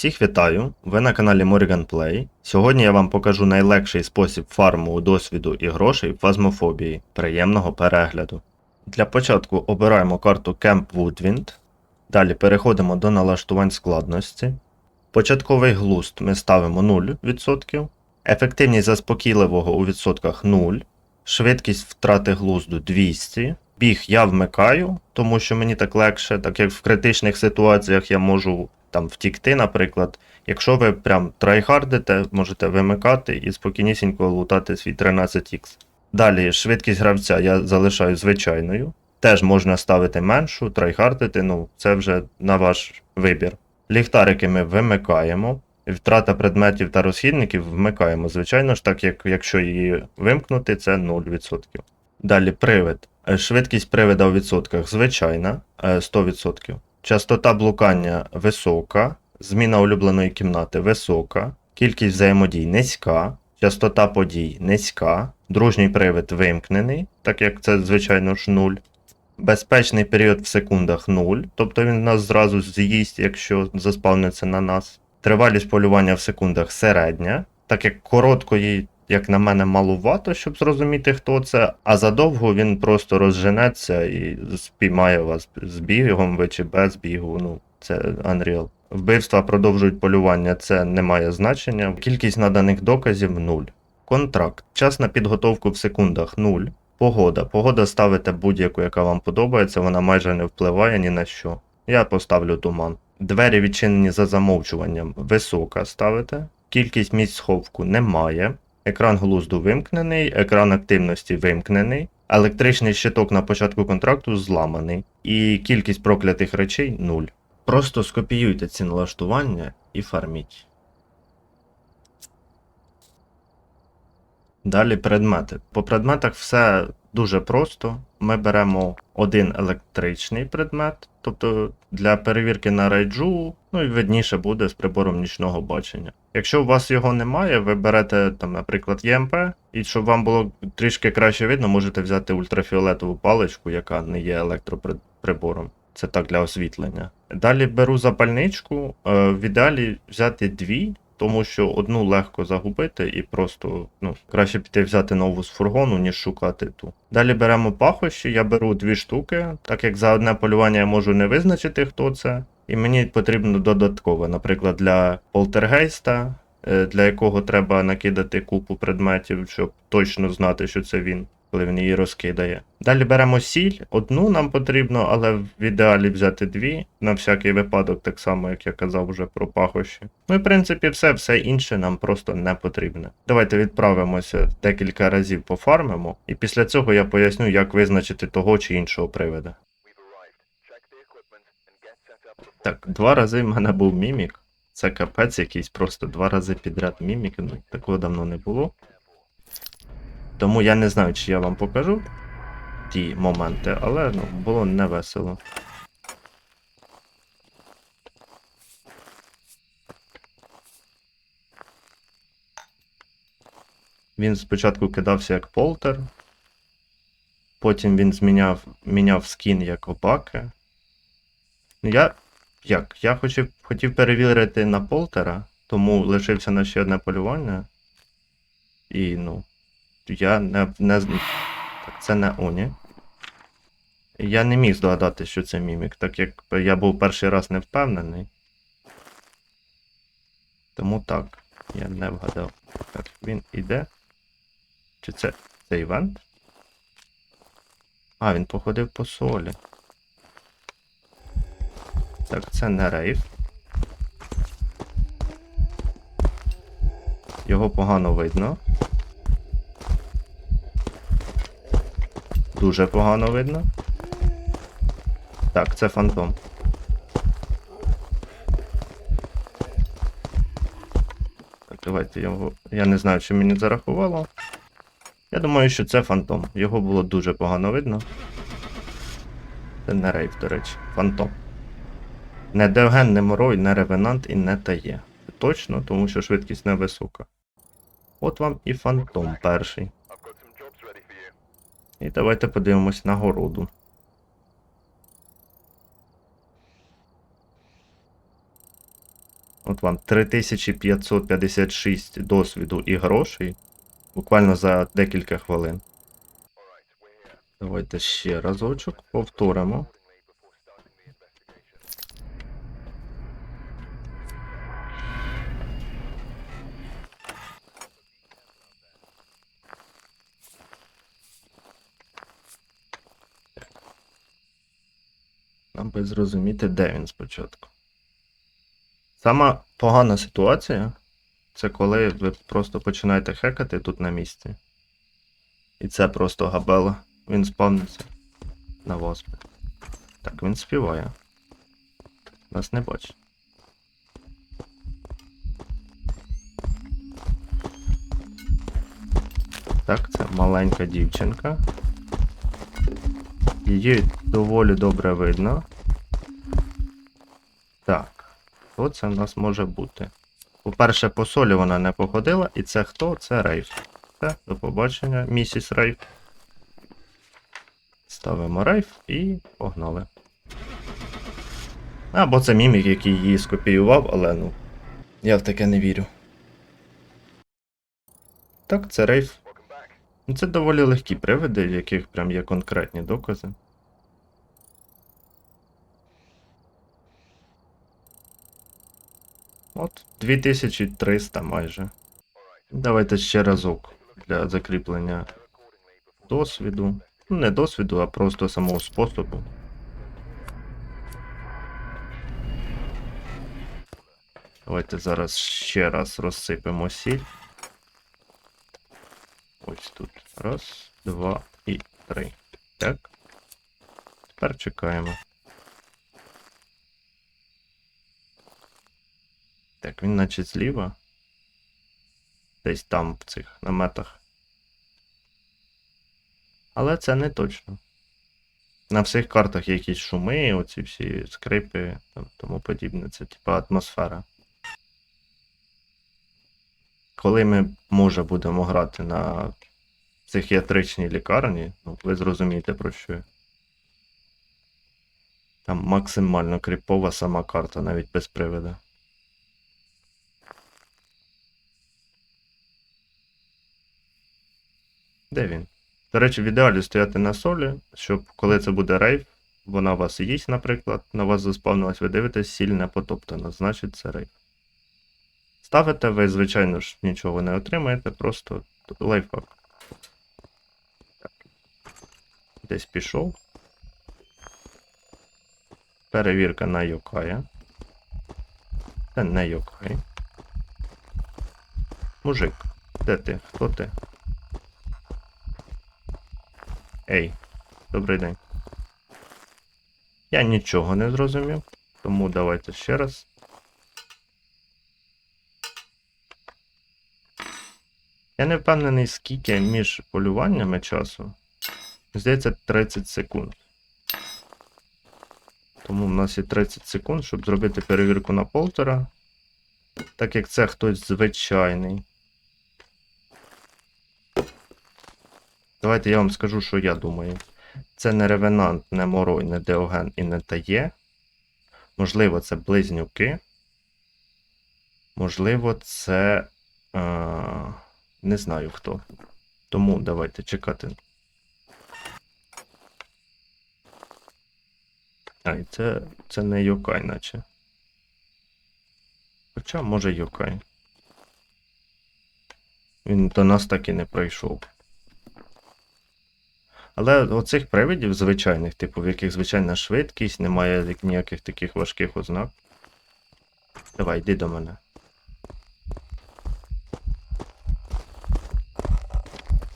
Всіх вітаю! Ви на каналі Morrigan Play. Сьогодні я вам покажу найлегший спосіб фарму досвіду і грошей в фазмофобії. Приємного перегляду. Для початку обираємо карту Camp Woodwind. Далі переходимо до налаштувань складності. Початковий глузд ми ставимо 0%. Ефективність заспокійливого у відсотках 0. Швидкість втрати глузду 200. Біг я вмикаю, тому що мені так легше, так як в критичних ситуаціях я можу там втікти, наприклад. Якщо ви прям трайхардите, можете вимикати і спокійнісінько лутати свій 13х. Далі швидкість гравця я залишаю звичайною. Теж можна ставити меншу, трайхардити, ну це вже на ваш вибір. Ліхтарики ми вимикаємо. Втрата предметів та розхідників вмикаємо, звичайно ж, так як якщо її вимкнути, це 0%. Далі привид. Е, Швидкість привида у відсотках звичайна е, 100%. Частота блукання висока, зміна улюбленої кімнати висока, кількість взаємодій низька, частота подій низька, дружній привид вимкнений, так як це, звичайно ж, 0. Безпечний період в секундах 0, тобто він нас зразу з'їсть, якщо заспавниться на нас. Тривалість полювання в секундах середня, так як короткої, як на мене, малувато, щоб зрозуміти, хто це, а задовго він просто розженеться і спіймає вас з бігом ви чи без бігу. Ну, це Unreal. Вбивства продовжують полювання, це не має значення. Кількість наданих доказів 0. Контракт. Час на підготовку в секундах 0. Погода. Погода ставите будь-яку, яка вам подобається, вона майже не впливає ні на що. Я поставлю туман. Двері відчинені за замовчуванням. Висока ставите. Кількість місць сховку немає. Екран глузду вимкнений, екран активності вимкнений. Електричний щиток на початку контракту зламаний. І кількість проклятих речей 0. Просто скопіюйте ці налаштування і фарміть. Далі предмети. По предметах все дуже просто. Ми беремо один електричний предмет, тобто для перевірки на райджу, ну і видніше буде з прибором нічного бачення. Якщо у вас його немає, ви берете, там, наприклад, ЄМП, і щоб вам було трішки краще видно, можете взяти ультрафіолетову паличку, яка не є електроприбором. Це так для освітлення. Далі беру запальничку. е, В ідеалі взяти дві, тому що одну легко загубити і просто ну, краще піти взяти нову з фургону, ніж шукати ту. Далі беремо пахощі, я беру дві штуки, так як за одне полювання я можу не визначити, хто це. І мені потрібно додаткове, наприклад, для полтергейста, е, для якого треба накидати купу предметів, щоб точно знати, що це він, коли він її розкидає. Далі беремо сіль, одну нам потрібно, але в ідеалі взяти дві, на всякий випадок, так само, як я казав вже про пахощі. Ну і в принципі все, все інше нам просто не потрібне. Давайте відправимося декілька разів пофармимо, і після цього я поясню, як визначити того чи іншого привида. Так, два рази в мене був мімік. Це капець якийсь, просто два рази підряд мімік, ну такого давно не було. Тому я не знаю, чи я вам покажу ті моменти, але ну, було не весело. Він спочатку кидався як полтер, потім він зміняв міняв скін як опаки. Ну, Я. Як? Я хотів, хотів перевірити на полтера, тому лишився на ще одне полювання. І ну. Я не. не... Так, це не Оні. Я не міг здогадати, що це мімік, так як я був перший раз не впевнений. Тому так, я не вгадав. Так, він іде. Чи це це івент? А, він походив по солі. Так, це не рейв. Його погано видно. Дуже погано видно. Так, це фантом. Так, давайте його. Я не знаю, чи мені зарахувало. Я думаю, що це фантом. Його було дуже погано видно. Це не рейв, до речі, фантом. Не Девген, не Морой, не Ревенант і не Тає. Точно, тому що швидкість невисока. От вам і фантом перший. І давайте подивимось нагороду. От вам 3556 досвіду і грошей. Буквально за декілька хвилин. Давайте ще разочок повторимо. Нам зрозуміти, де він спочатку. Сама погана ситуація це коли ви просто починаєте хекати тут на місці. І це просто габела. Він спавниться на вас. Так, він співає. Нас не бачить. Так, це маленька дівчинка. Її доволі добре видно. Так, хто це в нас може бути? По-перше, по солі вона не походила, і це хто? Це Рейф. Все, до побачення, місіс Рейф. Ставимо Рейф і погнали. Або це мімік, який її скопіював, але ну. Я в таке не вірю. Так, це Рейф. Ну, Це доволі легкі привиди, в яких прям є конкретні докази. От, 2300 майже. Давайте ще разок для закріплення досвіду. Ну, не досвіду, а просто самого способу. Давайте зараз ще раз розсипемо сіль. Ось тут. Раз, два і три. Так. Тепер чекаємо. Так, він наче зліва. Десь там в цих наметах. Але це не точно. На всіх картах є якісь шуми, оці всі скрипи там, тому подібне. Це типа атмосфера. Коли ми, може, будемо грати на психіатричній лікарні, ну, ви зрозумієте про що. Там максимально кріпова сама карта, навіть без привида. Де він? До речі, в ідеалі стояти на солі, щоб коли це буде рейв, вона вас їсть, наприклад, на вас заспавнилась, ви дивитесь, сіль не потоптана, значить це рейв. Ставите, ви, звичайно ж, нічого не отримаєте, просто лайфхак. Десь пішов. Перевірка на Йокая. Це не Йокай. Мужик, де ти? Хто ти? Ей, добрий день. Я нічого не зрозумів, тому давайте ще раз. Я не впевнений, скільки між полюваннями часу. Здається, 30 секунд. Тому в нас є 30 секунд, щоб зробити перевірку на полтора. Так як це хтось звичайний. Давайте я вам скажу, що я думаю. Це не ревенант, не морой, не деоген і не тає. Можливо, це близнюки. Можливо, це. А, не знаю хто. Тому давайте чекати. А, і це, це не Йокай, наче. Хоча, може, Йокай. Він до нас так і не прийшов. Але оцих привидів звичайних, типу, в яких звичайна швидкість, немає ніяких таких важких ознак. Давай, йди до мене.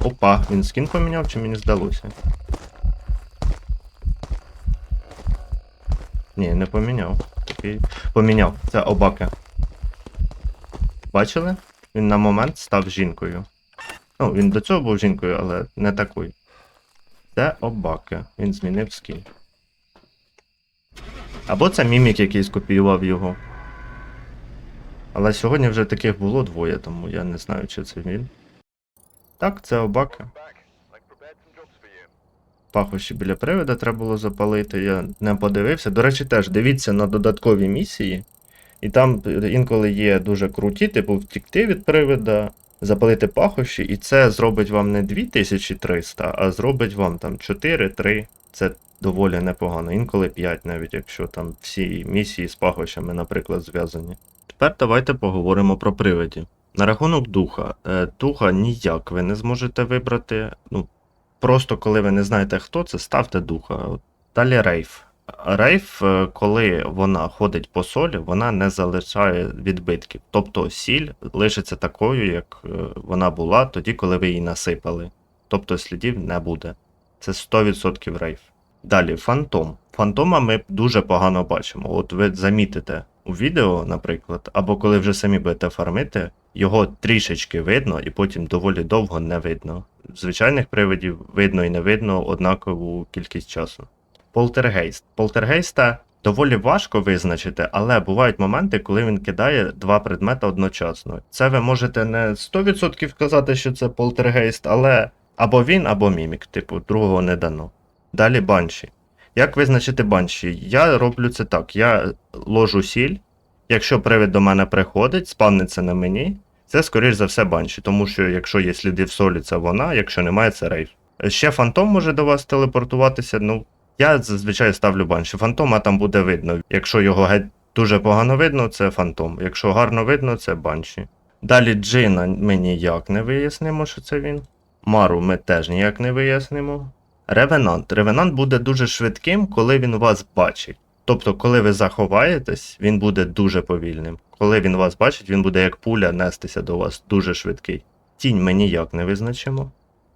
Опа, він скін поміняв чи мені здалося? Ні, не поміняв. Такий... Поміняв, це обака. Бачили? Він на момент став жінкою. Ну, він до цього був жінкою, але не такою. Це обака. Він змінив скін. Або це мімік, який скопіював його. Але сьогодні вже таких було двоє, тому я не знаю, чи це він. Так, це обака. Пахощі біля привида треба було запалити. Я не подивився. До речі, теж дивіться на додаткові місії. І там інколи є дуже круті, типу втікти від привида, запалити пахощі, і це зробить вам не 2300, а зробить вам там 4-3. Це доволі непогано. Інколи 5, навіть якщо там всі місії з пахощами, наприклад, зв'язані. Тепер давайте поговоримо про привидів. На рахунок духа. Е, Духа ніяк ви не зможете вибрати. Ну, просто коли ви не знаєте, хто це, ставте духа. Далі рейф. Рейф, е, коли вона ходить по солі, вона не залишає відбитків. Тобто сіль лишиться такою, як е, вона була тоді, коли ви її насипали. Тобто слідів не буде. Це 100% рейф. Далі фантом. Фантома ми дуже погано бачимо. От ви замітите у відео, наприклад, або коли вже самі будете фармити, його трішечки видно і потім доволі довго не видно. Звичайних привидів видно і не видно однакову кількість часу. Полтергейст. Полтергейста доволі важко визначити, але бувають моменти, коли він кидає два предмети одночасно. Це ви можете не 100% сказати, що це полтергейст, але або він, або мімік, типу, другого не дано. Далі банші. Як визначити банші? Я роблю це так: я ложу сіль. Якщо привид до мене приходить, спавниться на мені, це скоріш за все банші, тому що якщо є сліди в солі, це вона, якщо немає, це рейф. Ще фантом може до вас телепортуватися. Ну, я зазвичай ставлю банші. Фантома там буде видно. Якщо його геть дуже погано видно, це фантом. Якщо гарно видно, це банші. Далі Джина ми ніяк не вияснимо, що це він. Мару ми теж ніяк не вияснимо. Ревенант. Ревенант буде дуже швидким, коли він вас бачить. Тобто, коли ви заховаєтесь, він буде дуже повільним. Коли він вас бачить, він буде як пуля нестися до вас дуже швидкий. Тінь ми ніяк не визначимо.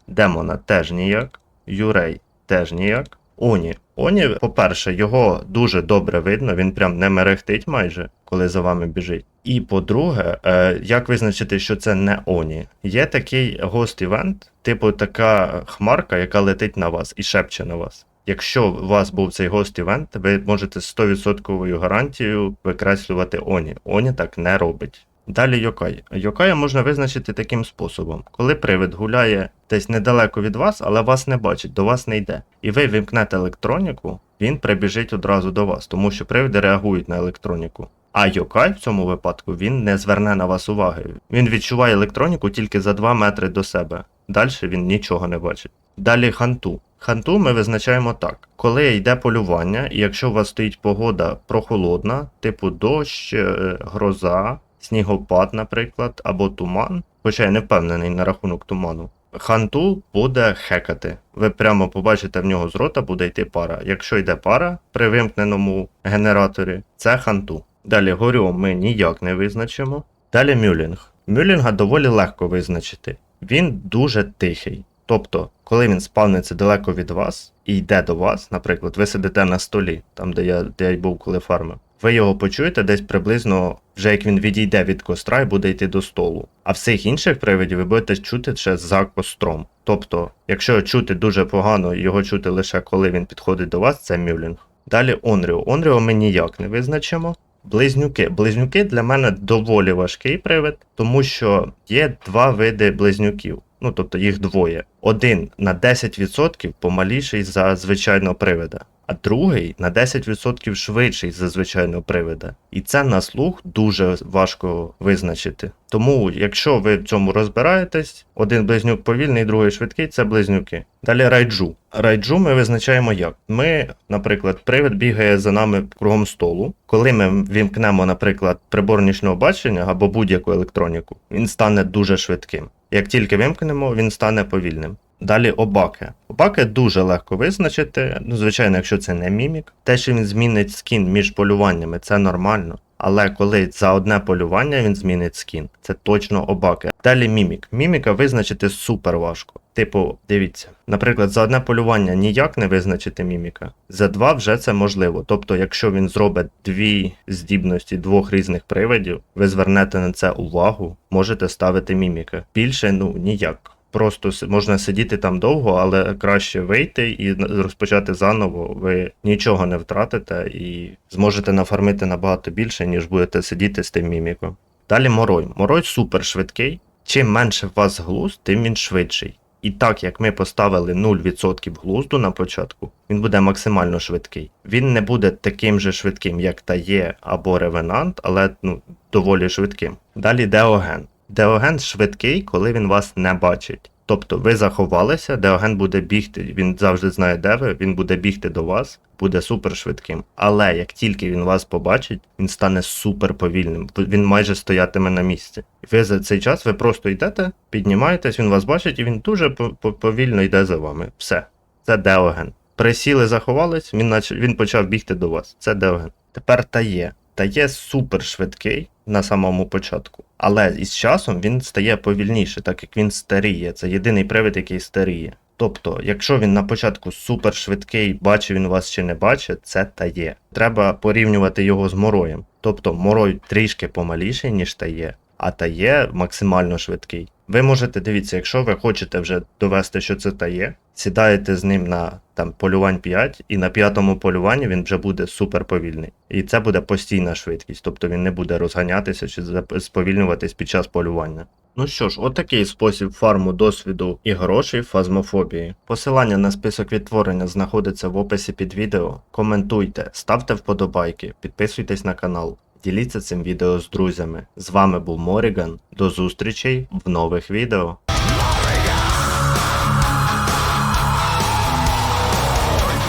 Демона теж ніяк. Юрей теж ніяк. Оні. Оні, по-перше, його дуже добре видно, він прям не мерехтить майже, коли за вами біжить. І по-друге, е, як визначити, що це не Оні? Є такий гост-івент, типу така хмарка, яка летить на вас і шепче на вас. Якщо у вас був цей гост-івент, ви можете з 100% гарантією викреслювати Оні. Оні так не робить. Далі Йокай. Йокая можна визначити таким способом: коли привид гуляє десь недалеко від вас, але вас не бачить, до вас не йде. І ви вимкнете електроніку, він прибіжить одразу до вас, тому що привиди реагують на електроніку. А Йокай в цьому випадку він не зверне на вас уваги. Він відчуває електроніку тільки за 2 метри до себе. Далі він нічого не бачить. Далі ханту. Ханту ми визначаємо так: коли йде полювання, і якщо у вас стоїть погода прохолодна, типу дощ, е, гроза, снігопад, наприклад, або туман, хоча я не впевнений на рахунок туману. Ханту буде хекати. Ви прямо побачите в нього з рота буде йти пара. Якщо йде пара при вимкненому генераторі, це ханту. Далі горю ми ніяк не визначимо. Далі мюлінг. Мюлінга доволі легко визначити. Він дуже тихий. Тобто, коли він спавниться далеко від вас і йде до вас, наприклад, ви сидите на столі, там де я, де я був, коли фармив, ви його почуєте десь приблизно, вже як він відійде від костра і буде йти до столу. А всіх інших привидів ви будете чути ще за костром. Тобто, якщо чути дуже погано, його чути лише коли він підходить до вас, це мюлінг. Далі Онріо. Онріо ми ніяк не визначимо. Близнюки. Близнюки для мене доволі важкий привид, тому що є два види близнюків. Ну, тобто їх двоє. Один на 10% помаліший за звичайного привида, а другий на 10% швидший за звичайного привида. І це на слух дуже важко визначити. Тому, якщо ви в цьому розбираєтесь, один близнюк повільний, другий швидкий це близнюки. Далі райджу. Райджу ми визначаємо як. Ми, наприклад, привид бігає за нами кругом столу. Коли ми вімкнемо, наприклад, прибор нічного бачення або будь-яку електроніку, він стане дуже швидким. Як тільки вимкнемо, він стане повільним. Далі обаки. Обаки дуже легко визначити. Ну, звичайно, якщо це не мімік. Те, що він змінить скін між полюваннями, це нормально. Але коли за одне полювання він змінить скін, це точно обаки. Далі мімік. Міміка визначити супер важко. Типу, дивіться, наприклад, за одне полювання ніяк не визначити міміка, за два вже це можливо. Тобто, якщо він зробить дві здібності двох різних привидів, ви звернете на це увагу, можете ставити міміка. Більше ну ніяк. Просто можна сидіти там довго, але краще вийти і розпочати заново. Ви нічого не втратите і зможете нафармити набагато більше, ніж будете сидіти з тим міміком. Далі морой. Морой супер швидкий. Чим менше у вас глуз, тим він швидший. І так як ми поставили 0% глузду на початку, він буде максимально швидкий. Він не буде таким же швидким, як Тає або Ревенант, але ну, доволі швидким. Далі Деоген. Деоген швидкий, коли він вас не бачить. Тобто ви заховалися, Деоген буде бігти, він завжди знає, де ви, він буде бігти до вас, буде супер швидким. Але як тільки він вас побачить, він стане супер повільним. Він майже стоятиме на місці. Ви за цей час ви просто йдете, піднімаєтесь, він вас бачить, і він дуже по- по- повільно йде за вами. Все. Це Деоген. Присіли, заховались, він, нач... він почав бігти до вас. Це Деоген. Тепер Тає. Тає супер швидкий на самому початку. Але із часом він стає повільніше, так як він старіє. Це єдиний привид, який старіє. Тобто, якщо він на початку супер швидкий, бачить він вас чи не бачить, це тає. Треба порівнювати його з мороєм. Тобто морой трішки помаліший, ніж тає, а тає максимально швидкий. Ви можете дивіться, якщо ви хочете вже довести, що це тає, сідаєте з ним на там полювань 5, і на п'ятому полюванні він вже буде супер повільний. І це буде постійна швидкість, тобто він не буде розганятися чи сповільнюватись під час полювання. Ну що ж, отакий спосіб фарму досвіду і грошей фазмофобії. Посилання на список відтворення знаходиться в описі під відео. Коментуйте, ставте вподобайки, підписуйтесь на канал. Діліться цим відео з друзями. З вами був Моріган. До зустрічей в нових відео.